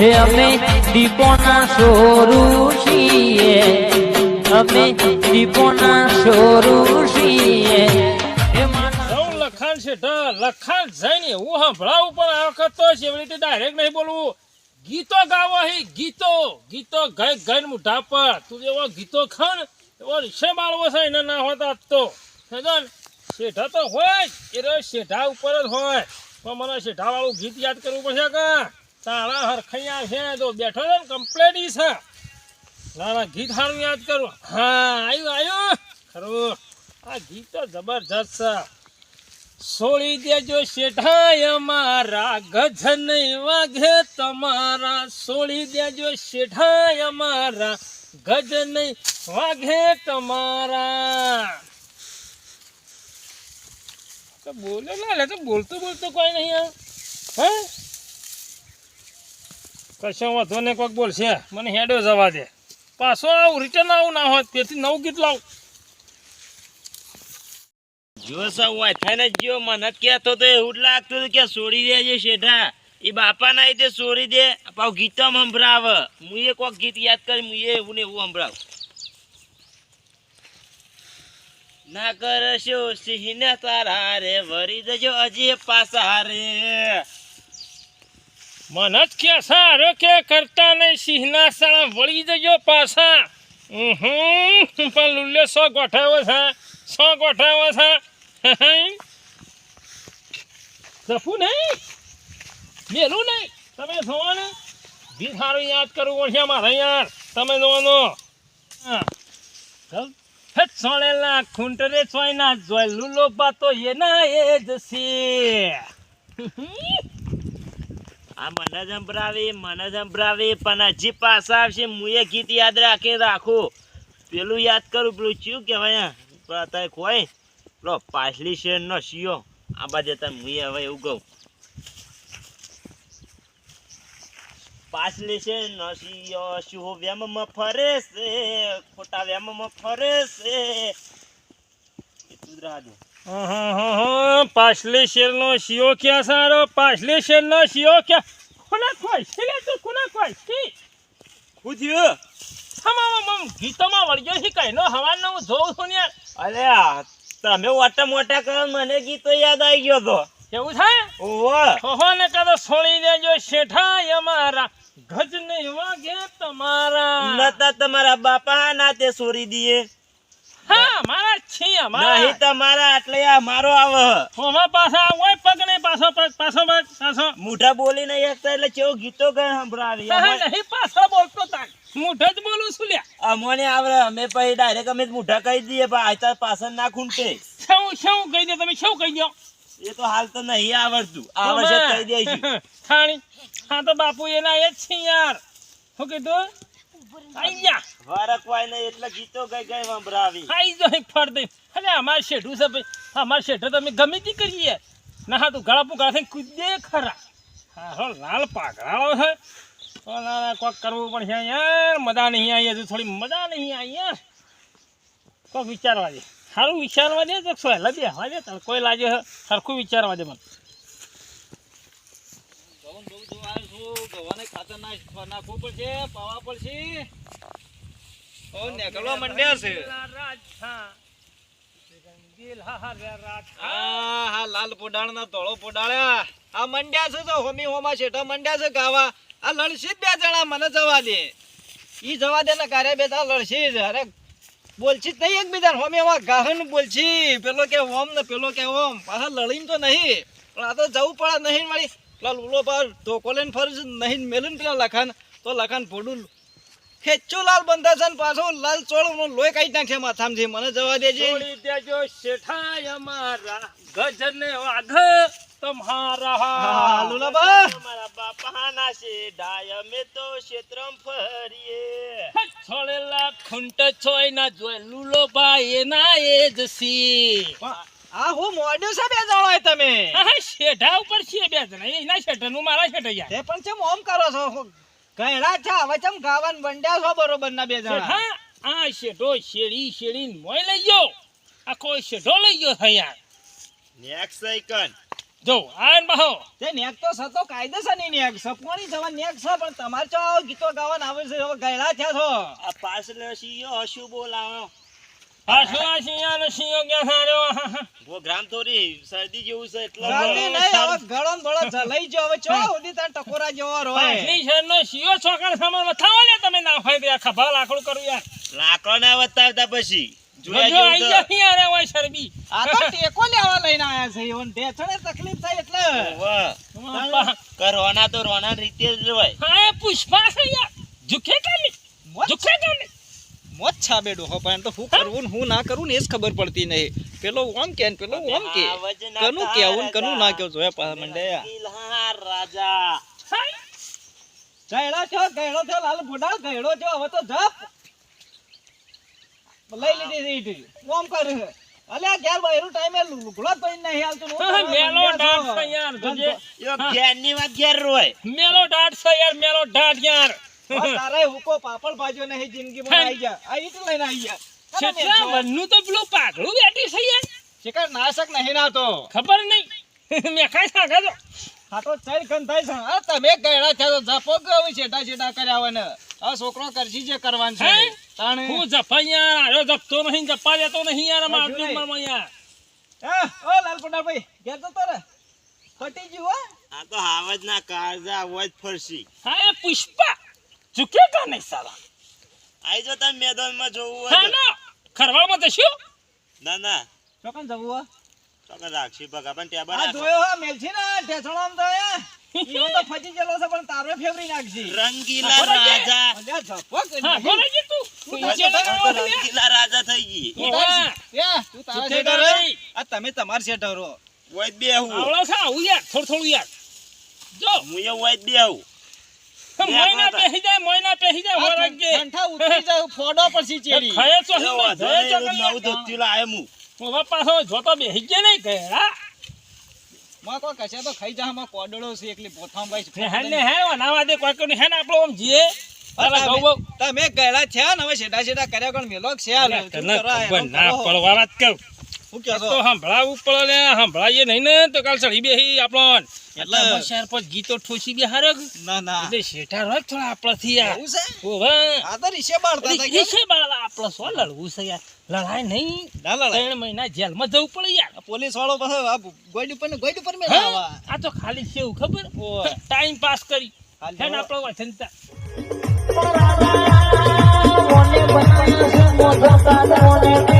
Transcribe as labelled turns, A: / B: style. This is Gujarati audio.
A: હે અમે દીપોના સોરું છીએ. અમે દીપોના સોરું છીએ.
B: લખાણ છે લખાણ જઈને હું સંભળાવું પણ આ વખત તો સેવડી ડાયરેક્ટ નહીં બોલવું. ગીતો ગાવો હી, ગીતો ગીતો ગઈ ગઈ મુઢા પર. તું એવો ગીતો ખણ એવો રિશે માળવો છે, એને ના હોતા તો. સમજણ? શેઠા તો હોય એ શેઠા ઉપર જ હોય. પણ મને શેઠા વાળું ગીત યાદ કરવું પડશે કે? તારા હરખૈયા છે તો બેઠો છે ને કમ્પ્લેટ છે. ના ના ગીત સારું યાદ કરું. હા આવ્યું આવ્યું ખરું. આ ગીત તો જબરજસ્ત છે. છોડી દેજો શેઠાય મારા ગજ નહીં વાઘે તમારા. છોડી દેજો શેઠાય મારા ગજ નહીં વાઘે તમારા બોલો લે તો બોલતો બોલતો કોઈ નહીં હે? કશો વાંધો ને કોઈક બોલશે. મને હેડો જવા દે. પાછો આવું રિટર્ન આવું ના હોત તેથી નવું ગીત લાવું.
C: જો મને કહેતો તો એવું લાગતું કે છોડી દેજે બાપા ના તે છોડી દે, પાછું ગીતમ સંભળાવ. હું કોક ગીત યાદ કરી હું ને એવું ના કરશો સિંહને તારા રે, વરી જજો હજી પાસા રે.
B: મને જ કે સારો કે કરતા નહીં સિંહના સાણા વળી જજો પાછા. હમ પણ લુલ્લે સો ગોઠાવો છે, સો ગોઠાવો છે. જફું નહીં? મેલું નહીં? તમે જોવો ને. બી સારું યાદ કરવું પડશે મારે યાર. તમે જોવાનો હા. સોળેલા ખૂંટરે સોયના જોય લુલો બાતો એના એ જ
C: આ મને સંભળાવી મને સંભળાવી પણ હજી પાછા આવશે. હું એ ગીત યાદ રાખી રાખું. પેલું યાદ કરું પેલું ચિયું કહેવાય? અત્યારે કોઈ પેલો પાછલી શેરનો શિયો. આ બાજુ તમે હું હવે એવું કહું. પાછલી શેરનો શિયો શું વેમમાં ફરે છે? ખોટા વેમમાં ફરે છે.
B: અહં, પાછલી શેરનો શિયો ક્યાં સારો? પાછલે શેરનો શિયો ક્યાં? કોના કોઈ શેલે તો કોના કોઈ શી?
C: થયું
B: હમામાં મમ ગીતોમાં વળગ્યો છે કઈનો હવારનો હું જોઉં છું યાર.
C: અરે આ તમે ઓટા મોટા કરો મને ગીતો યાદ આવી ગયો તો.
B: કેવું છે?
C: ઓહો.
B: ઓહો ને કદો દેજો શેઠા અમારા ગજ નહીં વાગે તમારા.
C: નતા તમારા બાપા ના તે સોરી દીએ.
B: હા મારા છી
C: નહીં
B: અમારા
C: તમારા એટલે આ મારો આવે.
B: ઓમાં પાછા ઓય પગ નહીં પાછો પાછો પાછો.
C: મુઠા બોલી નહીં એટલે કેવું ગીતો કઈ સંભળાવી?
B: નહીં પાછો બોલતો તાર. મુઠે જ બોલું છું લ્યા.
C: અમોને આવડે અમે પછી ડાયરેક્ટ અમે મુઠા કહી દઈએ પણ આયતા પાછળ ના ખૂંટે
B: શું શું કહી દે તમે શું કહી દો?
C: એ તો હાલ તો નહીં આવડતું. કહી
B: થાણી હા તો બાપુ એના એ જ છે યાર. શું કીધું? જા
C: નહીં એટલે ગીતો ગઈ કઈ સંભળાવી
B: આઈ જો અહીં ફળ દે અરે અમાર શેઠું છે ભાઈ. અમાર શેઠે તો ગમે તે કરીએ. ના તું ગળા પુગળા થઈને કૂદે ખરા. હા હો લાલ પાઘરાળો છે. તો ના ના કોક કરવું પડશે યાર મજા નહીં આવી હજુ થોડી મજા નહીં આવી યાર કોક વિચારવા દે. સારું વિચારવા દે તો સોયલા દે હવા કોઈ લાગે છે? સરખું વિચારવા દે મને.
D: આ હા. લાલ પોડાળ ના ધોળો પોડાળ્યા. આ મંડ્યા છે તો હોમી હોમા શેઠા મંડ્યા છે ગાવા. આ લડશી બે જણા મને જવા દે. ઈ જવા દે ને કારે બે લડશી જ. અરે બોલછી જ નહીં એકબીજા હોમી હોમા ગાહન બોલશી. પેલો કે ઓમ ને પેલો કે ઓમ. પાછા લડીને તો નહીં. પણ આ તો જવું પડે નહીં મારી પેલા લુલો પર ધોકો લઈને ફરું નહીં મેલું પેલા લખાન તો લખાન ફોડું ખેંચું લાલ બંધા છે પાછો લાલ ચોળ લોહી કાઢી નાખે માથામાંથી. મને જવા દેજે.
B: છોડી દેજો શેઠાય અમારા ગજને વાઘ તમારા.
D: હા, લુલાબા
C: તમારા બાપા ના છે ડાય અમે તો ક્ષેત્રમ ફરીએ.
B: છોડેલા ખૂંટ છોય ના જોય લુલો બા એના એ જ સી.
D: આ હું મોડ્યો છે બે જણો એ તમે?
B: હા શેઠા ઉપર છે બે જણા. એના શેઠા નું મારા શેઠા યાર
D: તે પણ ચમ ઓમ કરો છો? ગયડા છે હવે ચમ ગાવાન બંડ્યા છો બરોબર ના બે જણા?
B: આ શેઠો શેડી શેડી મોય લઈ ગયો. આખો શેઠો લઈ ગયો છે યાર
C: નેક્સ્ટ સેકન્ડ
B: જો આયન બાહો.
D: તે નેક તો સતો કાયદેસરની નેક સપવાણી જવા નેક છે પણ તમારે ચો ગીતો ગાવાનું આવે છે હવે ગયડા થયા છો?
C: આ પાછળ હશું બોલાવો. પ્રોગ્રામ થોડી શરદી જેવું છે એટલે
D: જલ્દી નહીં હવે ગળો ને બળો જલાઈ ગયો હવે ચો સુધી તાર ટકોરા જેવો રોય.
B: પાછલી શેરનો શિયો છોકરા સામે વથાવો ને તમે ના હોય ત્યાં ખભા લાકડું કરું યાર.
C: લાકડો ના વતાવતા પછી તો.
B: ગયા યાર ઓય શરબી
D: આ તો ટેકો લેવા લઈને આયા છે ઈવન ઢેચણે તકલીફ થાય એટલે.
C: ઓવે. કરવાના તો રોના રીતે જ હોય.
B: હા પુષ્પા છે યાર. ઝુકે કે નહીં ઝુકે કે નહીં
D: મોજ છાબે ડોહો પણ તો હું કરવું હું ના કરું ને એ જ ખબર પડતી નહીં. પેલો ઓમ કે પેલો ઓમ કે. કનું કેવું કનું ના કેવું જોયા પાછા
C: મંડે. રાજા.
D: ગયડો છો ગયડો છો લાલ બુડા ગયડો છો હવે તો જપ. લઈ લીધી છે ઓમ કર અલ્યા ઘેર બહેરું ટાઈમે લુગડો તો નહીં હાલતું
B: મેલો ડાટ
D: છો.
B: યાર
C: યો ઘેરની વાત ઘેર રોય
B: મેલો ડાટ છે યાર મેલો ડાટ યાર.
D: તારે હુકો પાપડ ભાજો નહીં જિંદગીમાં આવી ગયા. આ ઈટ લઈને આવી ગયા. અરે
B: છેટલા
D: મેં જો,
B: વનનું તો પેલું પાઘડું બેઠી છે યાર.
D: શિકાર નાશક નહીં નાતો
B: ખબર નહીં. મેં કાંઈ સાંગા તો
D: આ ચાર ગન થાય છે. આ તમે ગયડા થયા જપો કે છેટા છેટા કર્યા હોય ને. આ છોકરો કરશી જે કરવાનું છે? તાણે.
B: હું જપા યાર આયો જપતો નહીં જપા જતો નહીં યાર અમારા
D: નહીં.
B: ઉંમરમાં યાર.
D: એ, ઓ લાલપંડા ભાઈ ઘેર કટી ગયું
C: આ તો હાવજ ના કાળજા વજ ફરશી.
B: હા એ પુષ્પા. ઝુકે કા નહીં સાલા?
C: આઈ જો તમે મેદાનમાં જોવું હોય.
B: ના ખરવામાં જશો
C: ના ના.
D: ચોકન જવું હો
C: ચોકન રાખશી બગા પણ ટેબલ
D: આ. જોયો હો મેલછી ને ઢેસણામ તો એ. ઈઓ તો ફજી ગયેલો છે પણ તારે ફેવરી નાખજી.
C: રંગીલા રાજા.
D: અલ્યા ઝપક
B: હા. બોલે છે તું?
D: તું
B: છે?
C: રંગીલા રાજા થઈ ગઈ.
D: તું એ, તું તારા
B: જીતે
D: શેઠ
B: ગા
D: આ તમે તમાર શેઠ હરો.
C: બે બેહું.
B: આવળો છે આવું યાર થોડું થોડું યાર. જો.
C: હું એ બે બેહું.
B: મોયના પેહી જાય મોયના પેહી જાય
D: આ ઠંઠા ઉતરી જાય ફોડો પછી ચેરી.
B: ખાય તો ધોયે
C: નહીં,
B: તો
C: નવું ધોતિયું લાયો
B: પાછો જોતો બેહી ગયા નહીં ગયા
D: માં કોઈ કશે તો ખાઈ જા માં કોડળો છે એકલી પોથામ ભાઈ
B: ને હેન ને હે નાવા દે કોઈ કોને હે ને આપણો આમ જીએ?
D: તમે ગયેલા છે ને હવે શેઠા શેઠા કર્યા કોણ મેલો છે
B: ના પડવા વાત કહું
D: શું છો?
B: તો સંભળાવવું પડે લે સંભળાઈએ નહીં ને તો કાલ ચડી બેહી આપણો
D: એટલે-
B: શહેર પર ગીતો ઠોસી બે હારે
D: ના ના.
B: એટલે શેઠા રોજ થોડા આપણાથી યાર
D: એવું આ તો રીસે બાળતા હતા
B: એ છે બાળા સો લડવું છે યાર? લડાય નહીં.
D: ના લડાય.
B: ત્રણ મહિના જેલમાં જવું પડે યાર.
D: પોલીસ વાળો પાસે આ ગોઈડ ઉપર ગોઈડ ઉપર મેં
B: આ તો ખાલી છે ખબર. ટાઈમ પાસ કરી. હેન. આપણો વચનતા.
A: મોને બનાવ્યા છે મોઢા કાન